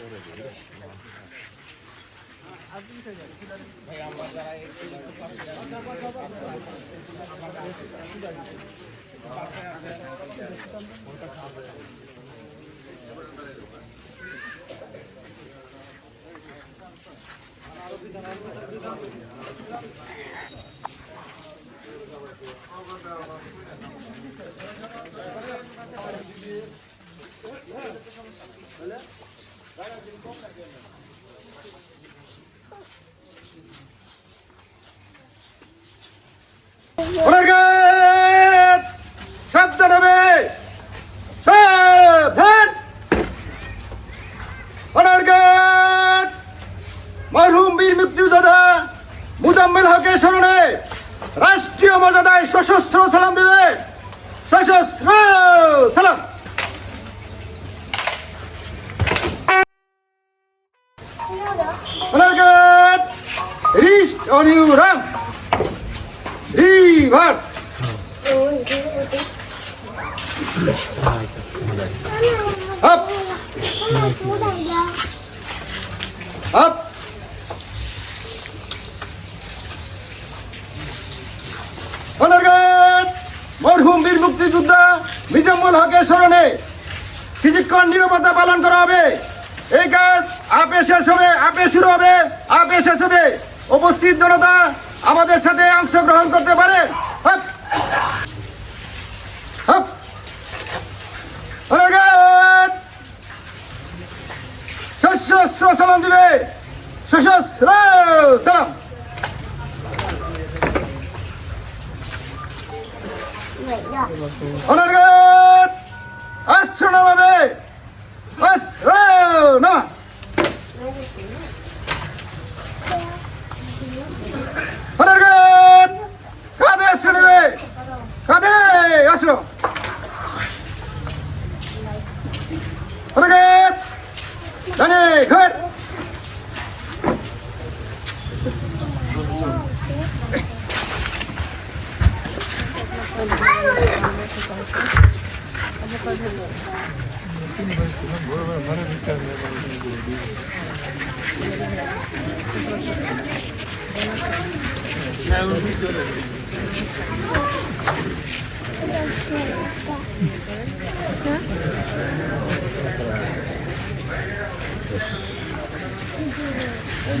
ওনারগাত সশস্ত্র সালাম দেবে সশস্ত্র সালাম ওনারগাত rest on your arms reverse up অনার্গাত মরহুম বীর মুক্তিযোদ্ধা মিজাম্মুল হকের স্মরণে কিছুক্ষণ নিরাপত্তা পালন করা হবে। এই কাজ আপে শেষ হবে, আপে শুরু হবে, আপে শেষ হবে। উপস্থিত জনতা আমাদের সাথে অংশগ্রহণ করতে পারে। সশস্ত্র সালাম দিবে। সশস্ত্র সালাম। অনার্গাত অস্ত্র নামাবে অস্ত্র নামা অনার্গাত কাঁধে অস্ত্র নেবে কাঁধে অস্ত্র অনার্গাত জানে ঘর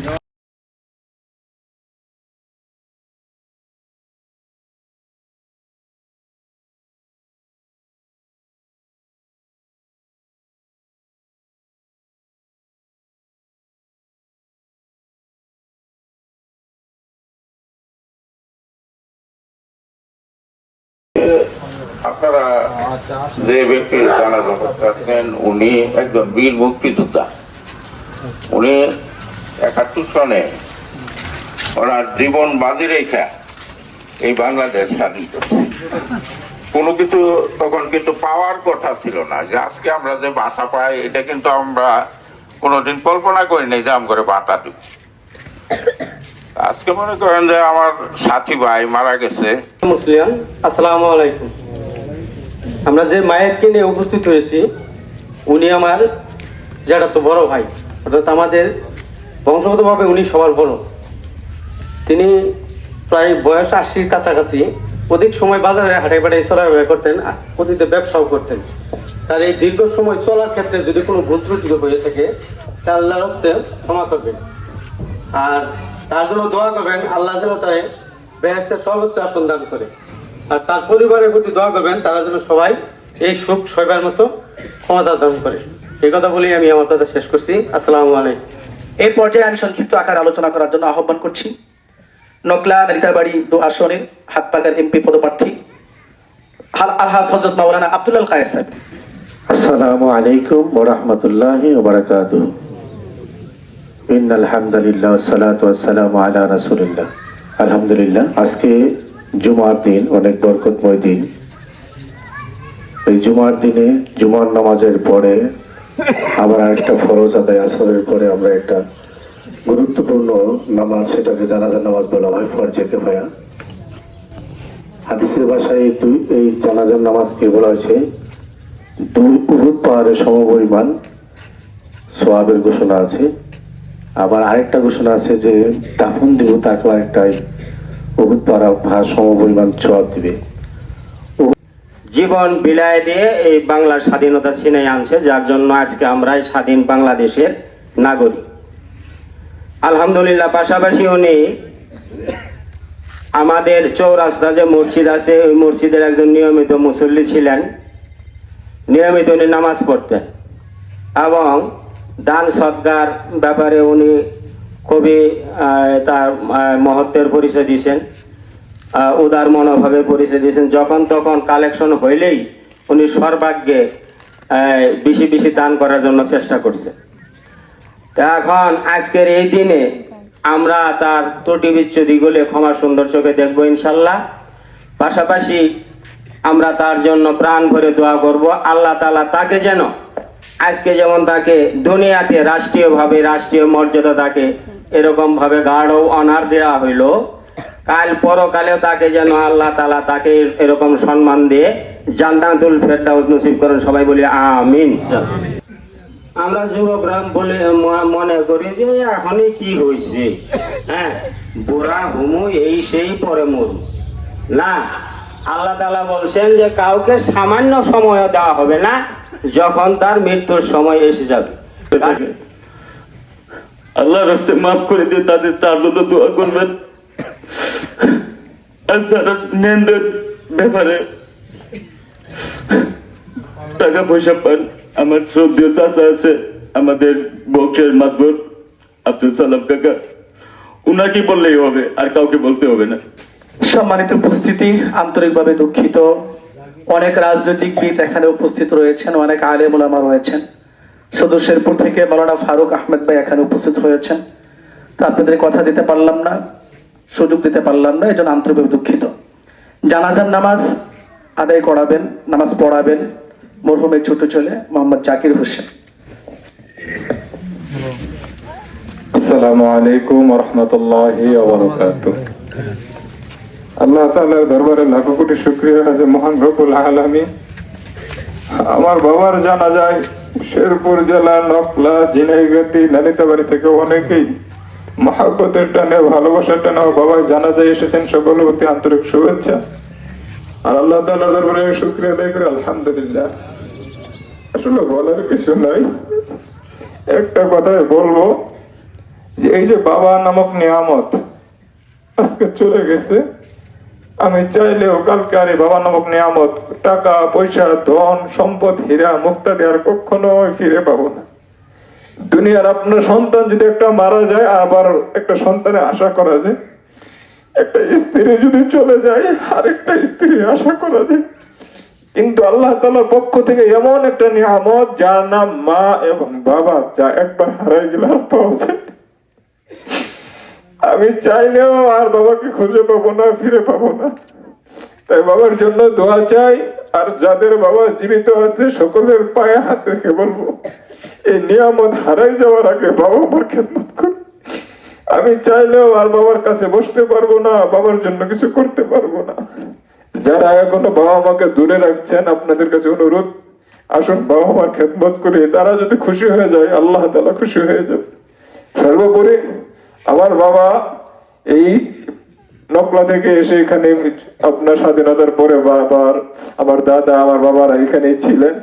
No, যে ব্যক্তির জানাজা করতেছেন উনি একজন বীর মুক্তিযোদ্ধা। উনি একাত্তর সনে ওনার জীবন বাজি রেখা এই বাংলাদেশ স্বাধীন কোনো কিছু তখন কিন্তু পাওয়ার কথা ছিল না যে আজকে আমরা যে বাসা পাই, এটা কিন্তু আমরা কোনোদিন কল্পনা করি নাই যে আম করে বাটা দিব আজকে মনে করেন যে আমার সাথী ভাই মারা গেছে। মুসলিয়ান, আসসালামু আলাইকুম। আমরা যে মায়েরকে নিয়ে উপস্থিত হয়েছি, উনি আমার যেটা তো বড় ভাই, অর্থাৎ আমাদের বংশগতভাবে উনি সবার বড়। তিনি প্রায় বয়স আশির কাছাকাছি অধিক সময় বাজারে হাটে পাটে চলাফেরা করতেন অতীতে ব্যবসাও করতেন। তার এই দীর্ঘ সময় চলার ক্ষেত্রে যদি কোনো ভুল ত্রুটি হয়ে থাকে, তা আল্লাহর হস্তে ক্ষমা করবেন। আর তার জন্য দোয়া করবেন, আল্লাহ যেন তাই বেহেস্তের সর্বোচ্চ আসন দান করে। আর তার পরিবারের প্রতি দোয়া করবেন তারা যেন সবাই এই সুখ সইবার মতো ক্ষমতা দান করে। এই কথা বলেই আমি আমার কথা শেষ করছি। আসসালামু আলাইকুম। এই পর্যায়ে আমি সংক্ষিপ্ত আকার আলোচনা করার জন্য আহ্বান করছি। নকলা নারিতাবাড়ি দু আসনের হাতপাকার এমপি পদপ্রার্থী হাল আলহাজ হজরত মাওলানা আব্দুল কায়েস সাহেব। আসসালামু আলাইকুম ওয়া রাহমাতুল্লাহি ওয়া বারাকাতুহু। ইন্নাল হামদুলিল্লাহ ওয়াসসালাতু ওয়াসসালামু আলা রাসূলিল্লাহ। আলহামদুলিল্লাহ। আজকে জুমার দিন, অনেক বরকতময় দিন। এই জুমার দিনে, জুমার নামাজের পরে আবার আরেকটা ফরজ আদায় আসরের পরে আমরা একটা গুরুত্বপূর্ণ নামাজ, সেটাকে জানাজা নামাজ বলা হয়, ফরজে কেফায়া। হাদিসের ভাষায় দুই এই জানাজার নামাজকে বলা হয়েছে? দুই উহুদ পাহাড়ের সমপরিমাণ সোয়াবের ঘোষণা আছে। আবার আরেকটা ঘোষণা আছে যে দাফন দিব তাকে আরেকটাই বহুত পারা সমপরিমাণ সোয়াব দিবে। জীবন বিলায় দিয়ে এই বাংলার স্বাধীনতা ছিনে আনছে, যার জন্য আজকে আমরাই স্বাধীন বাংলাদেশের নাগরিক। আলহামদুলিল্লাহ, পাশাপাশি উনি আমাদের চৌরাস্তা যে মসজিদ আছে, ওই মসজিদের একজন নিয়মিত মুসল্লি ছিলেন। নিয়মিত উনি নামাজ পড়তেন। এবং দান সৎকার ব্যাপারে উনি খুবই তার মহত্বের পরিচয় দিয়েছেন। উদার মনোভাবে পরিচয় দিয়েছেন। যখন তখন কালেকশন হইলেই উনি সর্বাগ্যে বেশি বেশি দান করার জন্য চেষ্টা করছে। এখন আজকের এই দিনে আমরা তার ত্রুটি বিচ্ছুদিগুলি ক্ষমা সুন্দর চোখে দেখব ইনশাল্লাহ। পাশাপাশি আমরা তার জন্য প্রাণ ভরে দোয়া করব। আল্লাহ তালা তাকে যেন আজকে যেমন তাকে দুনিয়াতে রাষ্ট্রীয়ভাবে, রাষ্ট্রীয় মর্যাদা তাকে এরকম ভাবে গাঢ় অনার দেওয়া হইল। কাল পরকালেও তাকে যেন আল্লাহ তালা তাকে এরকম সম্মান দিয়ে জান্নাতুল ফেরদাউস নসিব করেন, সবাই বলি আমিন। আমরা যুবকরা বলে মনে করি যে এখনই কি হয়েছে হ্যাঁ বুড়া হুমু এই সেই পরে মরু না, আল্লাহ তালা বলছেন যে কাউকে সামান্য সময় দেওয়া হবে না, যখন তার মৃত্যুর সময় এসে যাবে। আল্লাহ রাস্তে মাফ করে দিয়ে তাদের তার জন্য দোয়া করবেন। ব্যাপারে টাকা পয়সা পান। আমার শ্রদ্ধীয় চাচা আছে, আমাদের বংশের মাতবর, আব্দুল সালাম কাকা। উনাকে বললেই হবে, আর কাউকে বলতে হবে না। সম্মানিত উপস্থিতি, আন্তরিকভাবে দুঃখিত। অনেক রাজনৈতিকবিদ এখানে উপস্থিত রয়েছেন, অনেক আলেম ওলামা রয়েছেন। সদর শেরপুর থেকে মৌলানা ফারুক আহমেদ ভাই এখানে উপস্থিত হয়েছেন। তো আপনাদের কথা দিতে পারলাম না। সুযোগ দিতে পারলাম না এই জন্য আন্তরিকভাবে দুঃখিত। জানাজার নামাজ আদায় করাবেন, নামাজ পড়াবেন মরহুমের ছোট ছেলে মোহাম্মদ জাকির হোসেন। আসসালামু আলাইকুম রহমতুল্লাহি আল্লাহ তাআলার দরবারে লাখো কোটি শুকরিয়া আছে মহান রব্বুল আলামিন আমার বাবার জানা যায় শেরপুর জেলা নকলা জিনাইগাতি নালিতাবাড়ি থেকে অনেকেই মহাব্বতের টানে, ভালোবাসার টানে আমার বাবার জানা যায় এসেছেন সকলের প্রতি আন্তরিক শুভেচ্ছা। আর আল্লাহ দরবারে শুকরিয়া আদায় করে, আলহামদুলিল্লাহ। আসলে বলার কিছু নাই। একটা কথাই বলব, যে এই যে বাবা নামক নিয়ামত আজকে চলে গেছে, আমি চাইলেও কালকে আর বাবা নামক নিয়ামত, টাকা, পয়সা, ধন, সম্পদ, হীরা, মুক্তা দেওয়ার কখনো ফিরে পাবো না। দুনিয়ার আপনার সন্তান যদি একটা মারা যায়, আবার একটা সন্তানের আশা করা যায়, একটা স্ত্রী যদি চলে যায়, আরেকটা স্ত্রী আশা করা যায়। কিন্তু আল্লাহ তালার পক্ষ থেকে এমন একটা নিয়ামত, যার নাম মা এবং বাবা, যা একবার হারাই গেলে আর পাওয়া যায় আমি চাইলেও আর বাবাকে খুঁজে পাবো না, ফিরে পাবো না। তাই বাবার জন্য দোয়া চাই, আর যাদের বাবা জীবিত আছে, সকলের পায়ে হাত রেখে বলব এই নিয়ামত হারাই যাওয়ার আগে বাবা আমার খেদমত কর। আমি চাইলেও আর বাবার কাছে বসতে পারব না, বাবার জন্য কিছু করতে পারব না। যারা এখনও বাবা মাকে দূরে রাখছেন, আপনাদের কাছে অনুরোধ, আসুন বাবা মার খেদমত করি। তারা যদি খুশি হয়ে যায়, আল্লাহ তালা খুশি হয়ে যাবে। সর্বোপরি আমার বাবা এই নকলা থেকে এসে এখানে আপনার স্বাধীনতার পরে বাবার, আমার দাদা, আমার বাবারা এখানেই ছিলেন।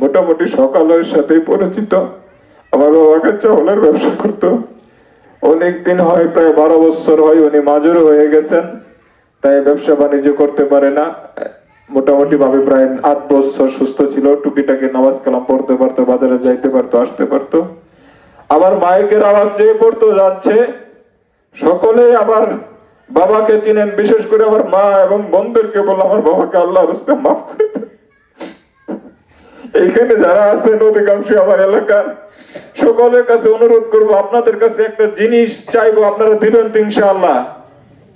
মোটামুটি সকালের সাথে পরিচিত। আমার বাবাকে চাউলের ব্যবসা করতো। অনেক দিন হয়, প্রায় বারো বছর হয় উনি মাজুর হয়ে গেছেন। তাই ব্যবসা বাণিজ্য করতে পারে না। মোটামুটি ভাবে প্রায় আট বছর সুস্থ ছিল, টুকিটাকি নামাজ কালাম পড়তে পারতো, বাজারে যাইতে পারতো, আসতে পারতো। আবার মাইকের আওয়াজ যে পড়তো যাচ্ছে সকলে আবার বাবাকে চিনেন। বিশেষ করে আমার মা এবং বোনদেরকে বলল আমার বাবাকে আল্লাহ রস্তে মাফ করে এইখানে যারা আছেন অধিকাংশ আমার এলাকার, সকলের কাছে অনুরোধ করব, আপনাদের কাছে একটা জিনিস চাইব, আপনারা দিবেন তো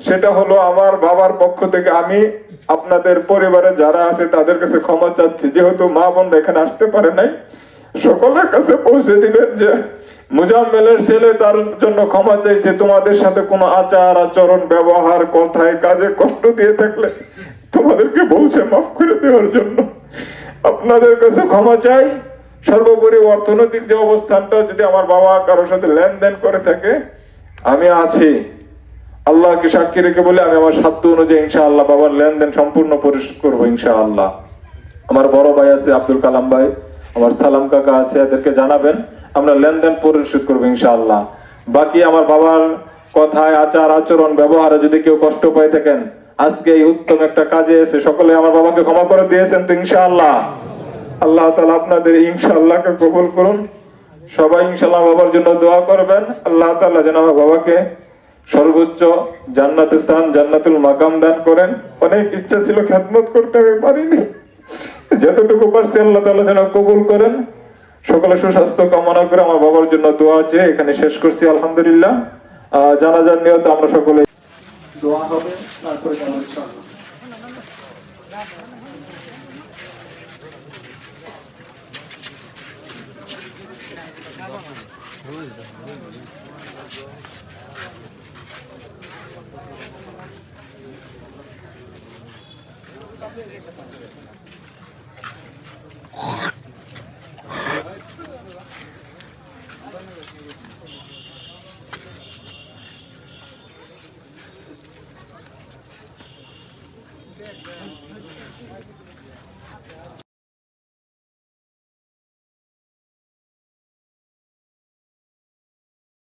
সেটা হলো আমার বাবার পক্ষ থেকে আমি আপনাদের পরিবারে যারা আছে তাদের কাছে ক্ষমা চাচ্ছি। যেহেতু মা বোন এখানে আসতে পারে নাই, সকলের কাছে পৌঁছে দিবেন যে মুজাম্মেলের ছেলে তার জন্য ক্ষমা চাইছে। তোমাদের সাথে কোনো আচার, আচরণ, ব্যবহার, কথায়, কাজে কষ্ট দিয়ে থাকলে তোমাদেরকে বলছে মাফ করে দেওয়ার জন্য। আপনাদের কাছে ক্ষমা চাই। সর্বোপরি অর্থনৈতিক যে অবস্থানটা, যদি আমার বাবা কারোর সাথে লেনদেন করে থাকে, আমি আছি। আল্লাহকে সাক্ষী রেখে বলে আমি আমার সাধ্য অনুযায়ী ইনশাআল্লাহ বাবার লেনদেন সম্পূর্ণ পরিশোধ করব ইনশাআল্লাহ। আমার বড় ভাই আছে আব্দুল কালাম ভাই, আমার সালাম কাকা আছে, এদেরকে জানাবেন, আমরা লেনদেন পরিশোধ করব ইনশাআল্লাহ। বাকি আমার বাবার কথায়, আচার, আচরণ, ব্যবহারে যদি কেউ কষ্ট পাই থাকেন আজকে এই উত্তম একটা কাজে এসে সকলে আমার বাবাকে ক্ষমা করে দিয়েছেন তো ইনশাআল্লাহ। আল্লাহ তালা আপনাদের ইনশাআল্লাহকে কবুল করুন। সবাই ইনশাআল্লাহ বাবার জন্য দোয়া করবেন। আল্লাহ তাআলা যেন আমার বাবাকে সর্বোচ্চ জান্নাত স্থান, জান্নাতুল মাকাম দান করেন। অনেক ইচ্ছা ছিল খেদমত করতে, আমি পারিনি। যতটুকু পারছি আল্লাহ তাআলা যেন কবুল করেন। সকলে সুস্বাস্থ্য কামনা করে আমার বাবার জন্য দোয়া আছে এখানে শেষ করছি, আলহামদুলিল্লাহ। জানাজার নিয়ত আমরা সকলে দোয়া হবে তারপরে যাবো ইনশাআল্লাহ